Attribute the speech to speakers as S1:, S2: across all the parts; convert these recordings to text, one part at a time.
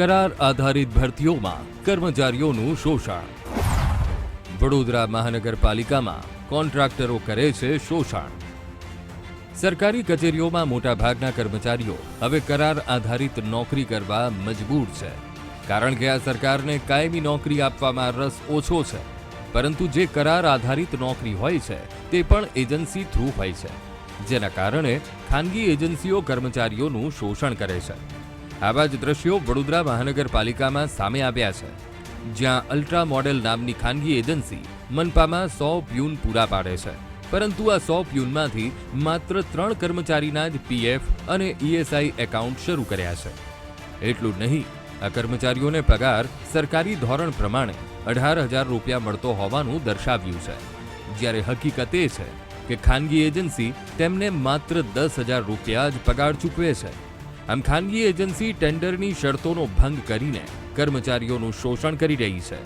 S1: કરાર આધારિત ભરતીઓમાં કર્મચારીઓનું શોષણ. વડોદરા મહાનગરપાલિકામાં કોન્ટ્રાક્ટરો કરે છે શોષણ. સરકારી કચેરીઓમાં મોટાભાગના કર્મચારીઓ હવે કરાર આધારિત નોકરી કરવા મજબૂર છે. કારણ કે આ સરકારને કાયમી નોકરી આપવામાં રસ ઓછો છે. પરંતુ જે કરાર આધારિત નોકરી હોય છે, તે પણ એજન્સી થ્રુ હોય છે. જેના કારણે ખાનગી એજન્સીઓ કર્મચારીઓનું શોષણ કરે છે. આવા જ દ્રશ્યો વડોદરા મહાનગરપાલિકામાં સામે આવ્યા છે. જ્યાં અલ્ટ્રા મોડેલ નામની ખાનગી એજન્સી મનપામાં સો પ્યુન પૂરા પાડે છે. પરંતુ આ સો પ્યુનમાંથી માત્ર ત્રણ કર્મચારીના જ પીએફ અને ઈએસઆઈ એકાઉન્ટ શરૂ કર્યા છે. એટલું નહીં, આ કર્મચારીઓને પગાર સરકારી ધોરણ પ્રમાણે અઢાર હજાર રૂપિયા મળતો હોવાનું દર્શાવ્યું છે. જ્યારે હકીકત એ છે કે ખાનગી એજન્સી તેમને માત્ર દસ હજાર રૂપિયા જ પગાર ચૂકવે છે. આમ ખાનગી એજન્સી ટેન્ડરની શરતોનો ભંગ કરીને કર્મચારીઓનું શોષણ કરી રહી છે.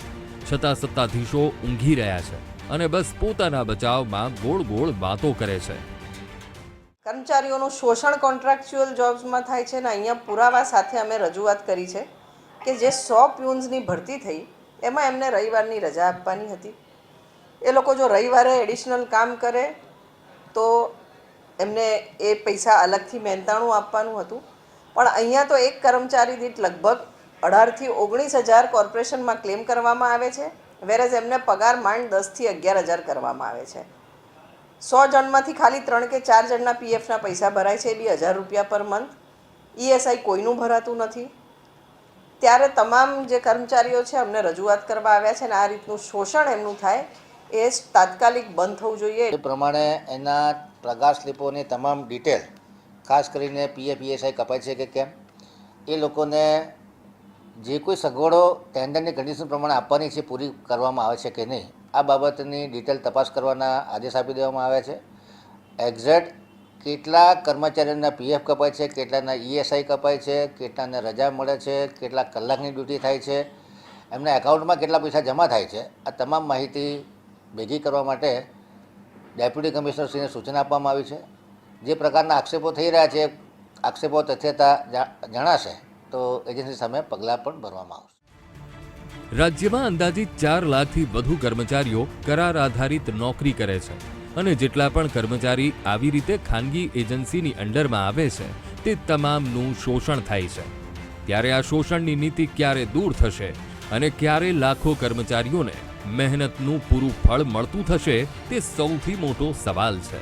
S1: છતાં સત્તાધીશો ઊંઘી રહ્યા છે અને બસ પોતાના બચાવમાં ગોળ ગોળ વાતો કરે છે.
S2: કર્મચારીઓનું શોષણ કોન્ટ્રાક્ચ્યુઅલ જોબ્સમાં થાય છે ને અહીંયા પુરાવા સાથે અમે રજૂઆત કરી છે કે જે સો પ્યુન્સની ભરતી થઈ એમાં એમને રવિવારની રજા આપવાની હતી. એ લોકો જો રવિવારે એડિશનલ કામ કરે તો એમને એ પૈસા અલગથી મહેનતાણું આપવાનું હતું. પણ અહીંયા તો એક કર્મચારી દીઠ લગભગ અઢારથી ઓગણીસ હજાર કોર્પોરેશનમાં ક્લેમ કરવામાં આવે છે વેરેઝ એમને પગાર માંડ દસથી અગિયાર હજાર કરવામાં આવે છે. સો જણમાંથી ખાલી ત્રણ કે ચાર જણના પીએફના પૈસા ભરાય છે, એ બી હજાર રૂપિયા પર મંથ ઈએસઆઈ કોઈનું ભરાતું નથી. ત્યારે તમામ જે કર્મચારીઓ છે, અમને રજૂઆત કરવા આવ્યા છે ને આ રીતનું શોષણ એમનું થાય, એ તાત્કાલિક બંધ થવું જોઈએ.
S3: એ પ્રમાણે એના પગાર સ્લીપોની તમામ ડિટેલ ખાસ કરીને પીએફ પીએસઆઈ કપાય છે કે કેમ? એ લોકોને જે કોઈ સગવડો ટેન્ડરની કન્ડિશન પ્રમાણે આપવાની છે, પૂરી કરવામાં આવે છે કે નહીં, આ બાબતની ડિટેલ તપાસ કરવાના આદેશ આપી દેવામાં આવ્યા છે. એક્ઝેક્ટ કેટલા કર્મચારીઓના પીએફ કપાય છે, કેટલાના ઈએસઆઈ કપાય છે, કેટલાને રજા મળે છે, કેટલા કલાકની ડ્યુટી થાય છે, એમના એકાઉન્ટમાં કેટલા પૈસા જમા થાય છે, આ તમામ માહિતી ભેગી કરવા માટે ડેપ્યુટી કમિશનરશ્રીને સૂચના આપવામાં આવી છે. જે પ્રકારના આક્ષેપો થઈ રહ્યા છે, આક્ષેપો તથ્યતા જણાશે, તો એજન્સી સામે પગલાં પણ ભરવામાં આવશે.
S1: રાજ્યમાં અંદાજિત ચાર લાખથી વધુ કર્મચારીઓ કરાર આધારિત નોકરી કરે છે અને જેટલા પણ કર્મચારી આવી રીતે ખાનગી એજન્સીની અંડરમાં આવે છે, તે તમામનું શોષણ થાય છે. ત્યારે આ શોષણની નીતિ ક્યારે દૂર થશે અને ક્યારે લાખો કર્મચારીઓને મહેનતનું પૂરું ફળ મળતું થશે, તે સૌથી મોટો સવાલ છે.